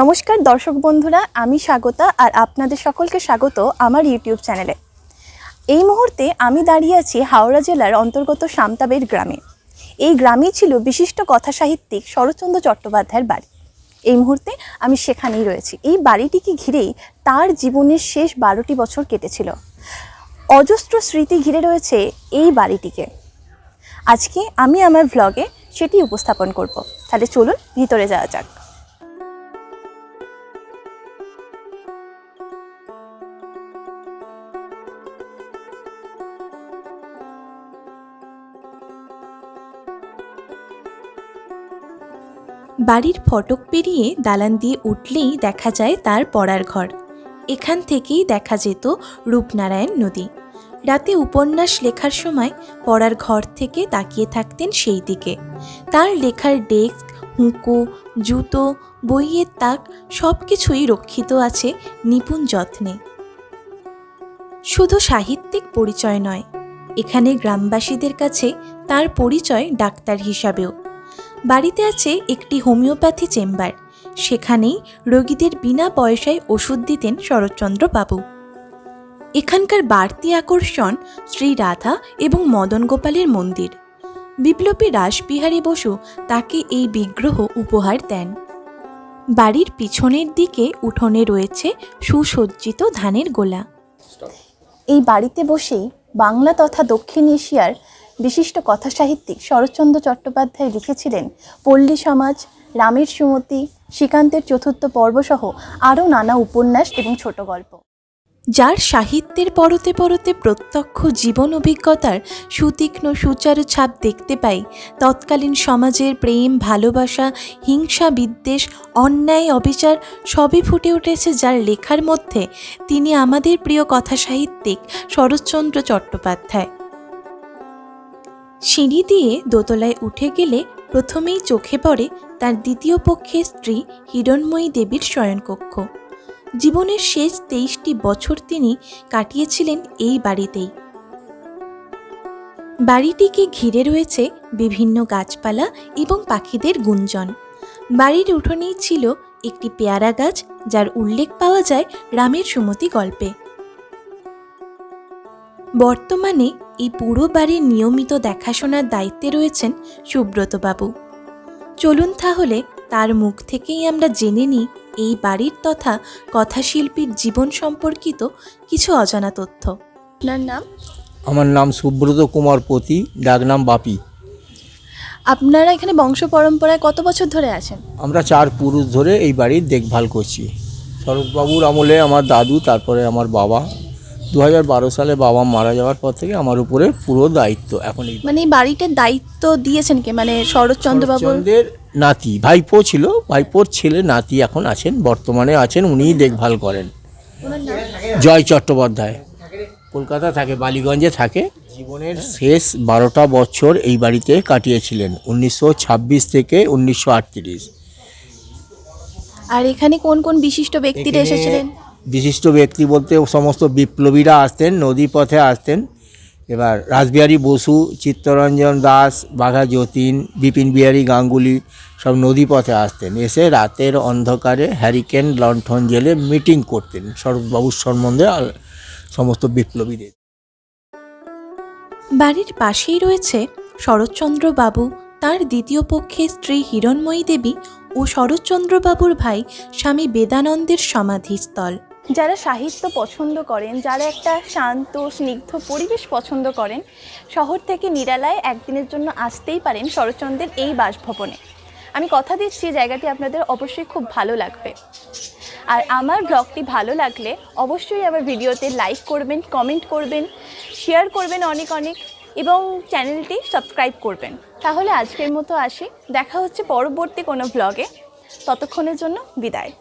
নমস্কার দর্শক বন্ধুরা, আমি স্বাগতা আর আপনাদের সকলকে স্বাগত আমার ইউটিউব চ্যানেলে। এই মুহূর্তে আমি দাঁড়িয়ে আছি হাওড়া জেলার অন্তর্গত সামতাবের গ্রামে। এই গ্রামেই ছিল বিশিষ্ট কথা সাহিত্যিক শরৎচন্দ্র চট্টোপাধ্যায়ের বাড়ি। এই মুহূর্তে আমি সেখানেই রয়েছি। এই বাড়িটিকে ঘিরেই তার জীবনের শেষ বারোটি বছর কেটেছিল। অজস্র স্মৃতি ঘিরে রয়েছে এই বাড়িটিকে। আজকে আমি আমার ভ্লগে সেটি উপস্থাপন করব। তাহলে চলুন ভিতরে যাওয়া যাক। বাড়ির ফটক পেরিয়ে দালান দিয়ে উঠলেই দেখা যায় তার পড়ার ঘর। এখান থেকেই দেখা যেত রূপনারায়ণ নদী। রাতে উপন্যাস লেখার সময় পড়ার ঘর থেকে তাকিয়ে থাকতেন সেই দিকে। তার লেখার ডেস্ক, হুঁকো, জুতো, বইয়ের তাক সব কিছুই রক্ষিত আছে নিপুণ যত্নে। শুধু সাহিত্যিক পরিচয় নয়, এখানে গ্রামবাসীদের কাছে তার পরিচয় ডাক্তার হিসাবেও। বাড়িতে আছে একটি হোমিওপ্যাথি চেম্বার। সেখানেই রোগীদের বিনা পয়সায় ওষুধ দিতেন শরৎচন্দ্র বাবু। এখানকার বাড়তি আকর্ষণ শ্রী রাধা এবং মদন গোপালের মন্দির। বিপ্লবী রাসবিহারী বসু তাকে এই বিগ্রহ উপহার দেন। বাড়ির পিছনের দিকে উঠোনে রয়েছে সুসজ্জিত ধানের গোলা। এই বাড়িতে বসেই বাংলা তথা দক্ষিণ এশিয়ার বিশিষ্ট কথা সাহিত্যিক শরৎচন্দ্র চট্টোপাধ্যায় লিখেছিলেন, পল্লী সমাজ, রামের সুমতি, শ্রীকান্তের চতুর্থ পর্বসহ আরও নানা উপন্যাস এবং ছোট গল্প। যার সাহিত্যের পরতে পরতে প্রত্যক্ষ জীবন অভিজ্ঞতার সুতীক্ষ্ণ সুচারু ছাপ দেখতে পাই, তৎকালীন সমাজের প্রেম, ভালোবাসা, হিংসা, বিদ্বেষ, অন্যায়, অবিচার সবই ফুটে উঠেছে যার লেখার মধ্যে। তিনি আমাদের প্রিয় কথা সাহিত্যিক শরৎচন্দ্র চট্টোপাধ্যায়। সিঁড়ি দিয়ে দোতলায় উঠে গেলে প্রথমেই চোখে পড়ে তার দ্বিতীয় পক্ষের স্ত্রী হিরণময়ী দেবীর শয়নকক্ষ। জীবনের শেষ তেইশটি বছর তিনি কাটিয়েছিলেন এই বাড়িতেই। বাড়িটিকে ঘিরে রয়েছে বিভিন্ন গাছপালা এবং পাখিদের গুঞ্জন। বাড়ির উঠোনেই ছিল একটি পেয়ারা গাছ, যার উল্লেখ পাওয়া যায় রামের সুমতি গল্পে। বর্তমানে এই পুরো বাড়ির নিয়মিত দেখাশোনার দায়িত্বে রয়েছেন সুব্রতবাবু। চলুন তাহলে তার মুখ থেকেই আমরা জেনে নিই এই বাড়ির তথা কথাশিল্পীর জীবন সম্পর্কিত কিছু অজানা তথ্য। আপনার নাম? আমার নাম সুব্রত কুমার পতি ডাকনাম বাপি। আপনারা এখানে বংশ পরম্পরায় কত বছর ধরে আছেন? আমরা চার পুরুষ ধরে এই বাড়ির দেখভাল করছি। শরৎবাবুর আমলে আমার দাদু তারপরে আমার বাবা দু বারো সালে বাবা মারা যাওয়ার পর থেকে আমার উপরে পুরো দায়িত্ব। এখন মানে এই বাড়িটার দায়িত্ব দিয়েছেন কে? মানে শরৎচন্দ্র শরৎচন্দ্রের নাতি ভাইপো ছিল ভাইপোর ছেলে নাতি এখন আছেন বর্তমানে আছেন উনিই দেখভাল করেন। জয় চট্টোপাধ্যায়। কলকাতা থাকে বালিগঞ্জে থাকে। জীবনের শেষ বারোটা বছর এই বাড়িতে কাটিয়েছিলেন উনিশশো ছাব্বিশ থেকে উনিশশো আটত্রিশ। আর এখানে কোন কোন বিশিষ্ট ব্যক্তিরা এসেছিলেন? বিশিষ্ট ব্যক্তি বলতে সমস্ত বিপ্লবীরা আসতেন নদী পথে আসতেন। এবার রাসবিহারী বসু, চিত্তরঞ্জন দাস, বাঘা যতীন, বিপিন বিহারী গাঙ্গুলি সব নদী পথে আসতেন। এসে রাতের অন্ধকারে হ্যারিকেন লণ্ঠন জেলে মিটিং করতেন শরৎবাবুর সম্বন্ধে সমস্ত বিপ্লবীদের। বাড়ির পাশেই রয়েছে শরৎচন্দ্র বাবু, তার দ্বিতীয় পক্ষে স্ত্রী হিরণময়ী দেবী ও শরৎচন্দ্রবাবুর ভাই স্বামী বেদানন্দের সমাধিস্থল। যারা সাহিত্য পছন্দ করেন, যারা একটা শান্ত, স্নিগ্ধ পরিবেশ পছন্দ করেন, শহর থেকে নিরালায় একদিনের জন্য আসতেই পারেন শরৎচন্দ্রের এই বাসভবনে। আমি কথা দিচ্ছি, জায়গাটি আপনাদের অবশ্যই খুব ভালো লাগবে। আর আমার ব্লগটি ভালো লাগলে অবশ্যই আমার ভিডিওতে লাইক করবেন কমেন্ট করবেন শেয়ার করবেন অনেক অনেক, এবং চ্যানেলটি সাবস্ক্রাইব করবেন। তাহলে আজকের মতো আসি। দেখা হচ্ছে পরবর্তী কোনো ব্লগে। ততক্ষণের জন্য বিদায়।